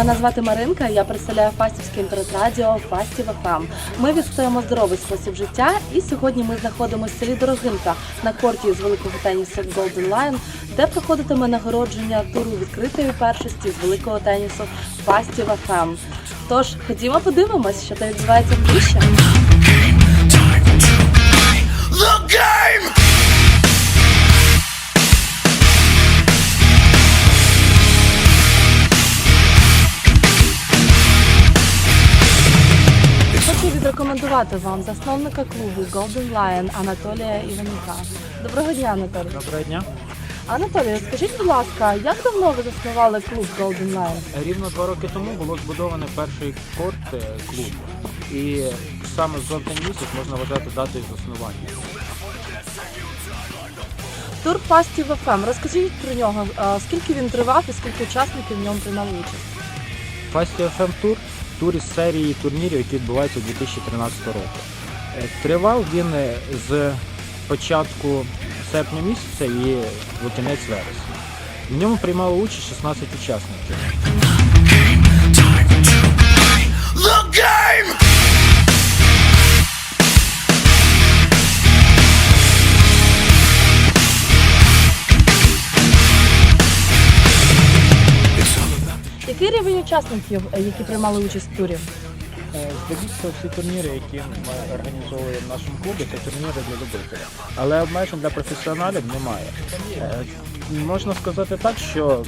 Мене звати Маринка. Я представляю Фастівське інтернет-радіо Фастів ФМ. Ми відстоїмо здоровий спосіб життя. І сьогодні ми знаходимося в селі Дорогинка на корті з великого тенісу Golden Lion, де проходитиме нагородження туру відкритої першості з великого тенісу Фастів ФМ. Тож ходімо подивимось, що там відбувається ближче. Відрекомендувати вам засновника клубу Golden Lion Анатолія Іванюка. Доброго дня, Анатолій. Доброго дня. Анатолій, скажіть, будь ласка, як давно ви заснували клуб Golden Lion? Рівно два роки тому було збудовано перший корт е, клубу. І саме з жовтень місяць можна вважати датою заснування. Тур Фастів ФМ. Розкажіть про нього. Скільки він тривав і скільки учасників в ньому приймали участь? Фасті FM Тур тур з серії турнірів, які відбуваються у 2013 року. Е, Тривав він е, з початку серпня місяця і в кінець вересня. В ньому приймало участь 16 учасників. Який рівень учасників, е, які приймали участь в турі? Е, Здебільшого всі турніри, які ми організовуємо в нашому клубі, це турніри для любителів. Але обмежень для професіоналів немає. Е, Можна сказати так, що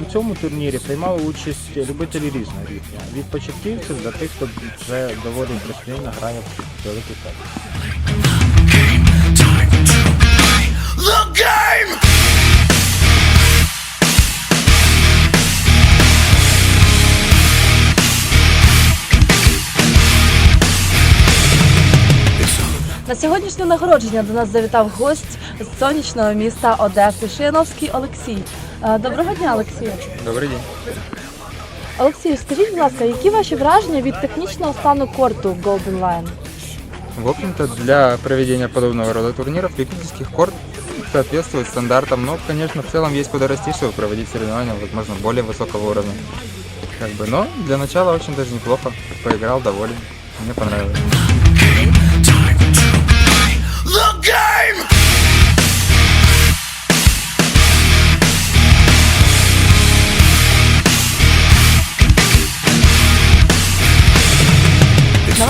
у цьому турнірі приймали участь любителі різного рівня. Від початківців до тих, хто вже доволі професійно грає в великий теніс. The game! На сьогоднішнє нагородження до нас завітав гость з сонячного міста Одеси Шияновський Олексій. Е, Доброго дня, Олексію. Добрый день. Олексію, скажіть, будь ласка, які ваші враження від технічного стану корту Golden Lion? В общем-то, для проведения подобного рода турниров любительских корт соответствует стандартам, но, конечно, в целом есть куда расти, чтобы проводить соревнования, возможно, более высокого уровня. Как бы, но для начала очень даже неплохо. Поиграл, доволен. Мне понравилось.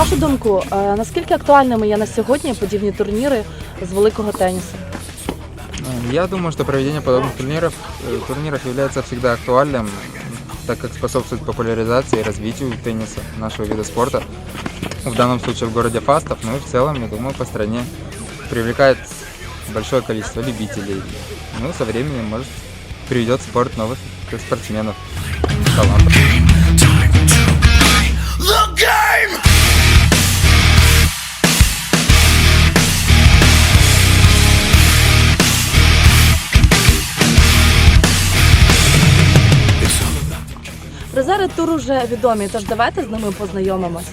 вашу думку, е, наскільки актуальними є на сьогодні подібні турніри з великого тенісу? Э, Я думаю, что проведение подобных турниров, э, турниров является всегда актуальным, так как способствует популяризации и развитию тенниса, нашего вида спорта. В данном случае в городе Фастов, ну и в целом, я думаю, по стране привлекает большое количество любителей. Ну, со временем, может, приведет в спорт новых спортсменов, талантов. Призери туру вже відомі, тож давайте з ними познайомимось.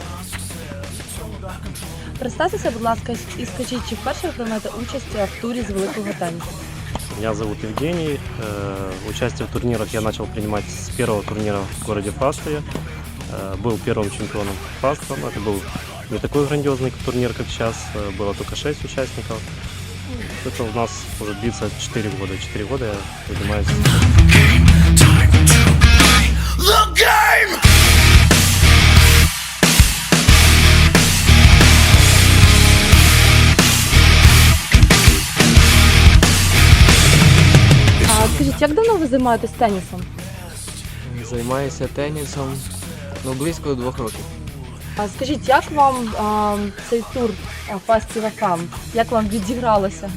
Представтеся, будь ласка, і скажіть, чи вперше ви приймаєте участь в турі з великого тенісу? Меня зовут Евгений. Э, Участие в турнирах я начал принимать с первого турнира в городе Фастове. Э, Был первым чемпионом Фастова. Это был не такой грандиозный турнир, как сейчас. Э, Было только 6 участников. Это у нас уже длится 4 года. 4 года я занимаюсь. Займаєтесь тенісом? Займаюся тенісом ну, близько двох років. А скажіть, як вам а, цей тур Фастіва Фам? Як вам відігралося?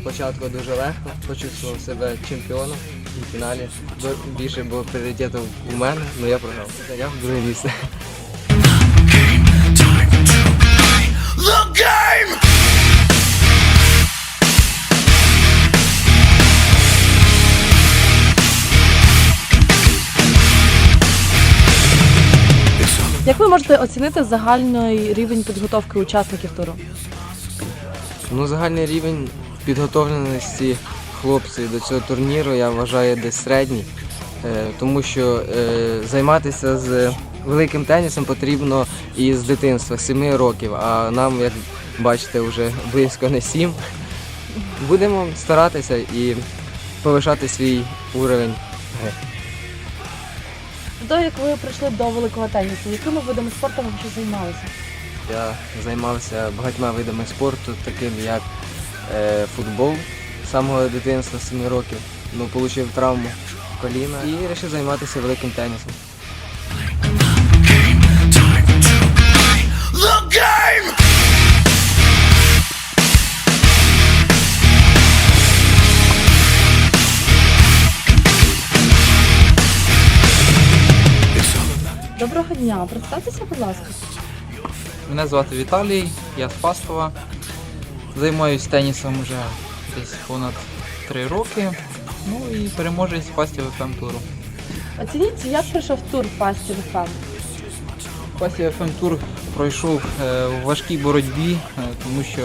Спочатку дуже легко, почувствував себе чемпіоном і в фіналі більше було пріоритетів у мене, але я програв. Зайняв друге місце. Як ви можете оцінити загальний рівень підготовки учасників туру? Ну, загальний рівень підготовленості хлопців до цього турніру я вважаю десь середній. Е, Тому що е, займатися з великим тенісом потрібно дитинства, з 7 років, а нам, як бачите, вже близько не 7. Будемо старатися і повишати свій уровень. Гри. того, як ви прийшли до великого тенісу, якими видами спорту ви вже займалися? Я займався багатьма видами спорту, таким як е, футбол з самого дитинства, 7 років. Ну, отримав травму коліна і вирішив займатися великим тенісом. Дня, представтеся, будь ласка. Мене звати Віталій, я з Пастова. Займаюсь тенісом вже десь понад 3 роки. Ну і переможець Фастів FM туру. Оцініть, як пройшов тур Фастів ФМ. Фастів FM тур пройшов е, в важкій боротьбі, е, тому що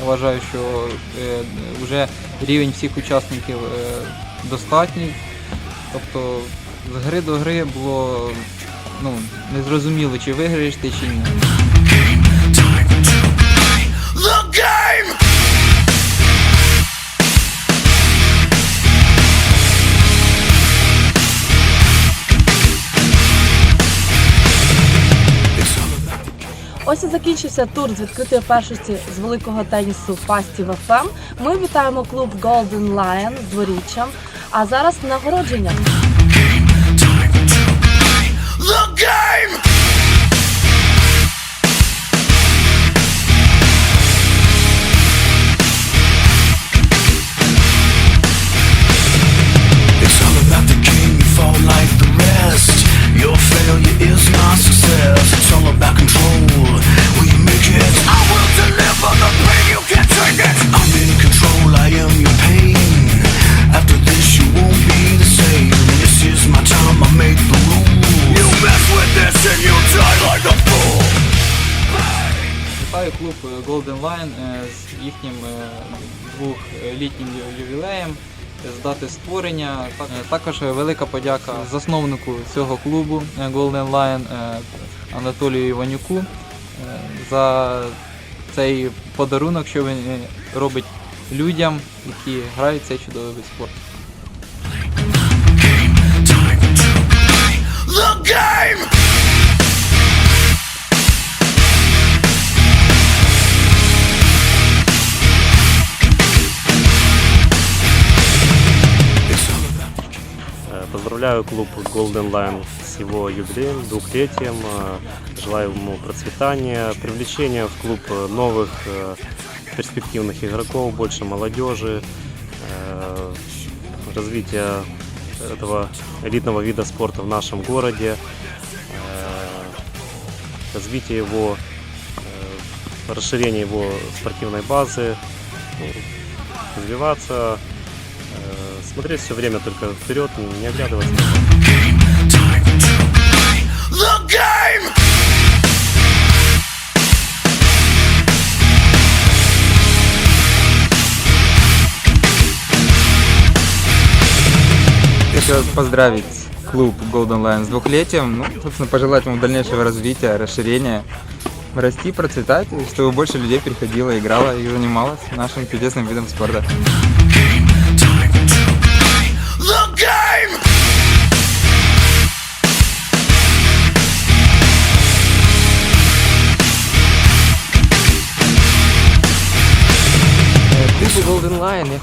я вважаю, що е, вже рівень всіх учасників е, достатній. Тобто з гри до гри було ну, незрозуміло, чи виграєш ти, чи ні. Ось і закінчився тур з відкритої першості з великого тенісу Фастів ФМ. Ми вітаємо клуб Golden Lion з дворіччям. А зараз нагородження. Golden Lion е, з їхнім е, двохлітнім ювілеєм з дати створення. Е, Також велика подяка засновнику цього клубу Golden Lion Анатолію Іванюку за цей подарунок, що він робить людям, які грають цей чудовий вид спорту. Клуб Golden Lion с его юбилеем, двухлетием. Э, Желаю ему процветания, привлечения в клуб э, новых э, перспективных игроков, больше молодежи, развития этого элитного вида спорта в нашем городе, развитие его, расширение его спортивной базы, ну, развиваться, смотреть все время только вперед, не оглядываться. Хочу поздравить клуб Golden Lion с двухлетием. Ну, собственно, пожелать ему дальнейшего развития, расширения, расти, процветать, и чтобы больше людей приходило, играло и занималось нашим чудесным видом спорта.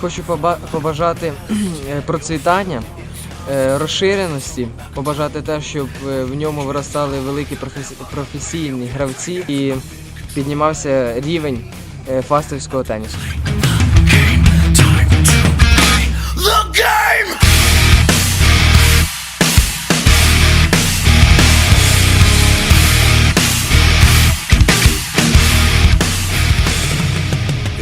Хочу побажати е, процвітання, е, розширеності, побажати те, щоб е, в ньому виростали великі професійні гравці і піднімався рівень фастовського тенісу.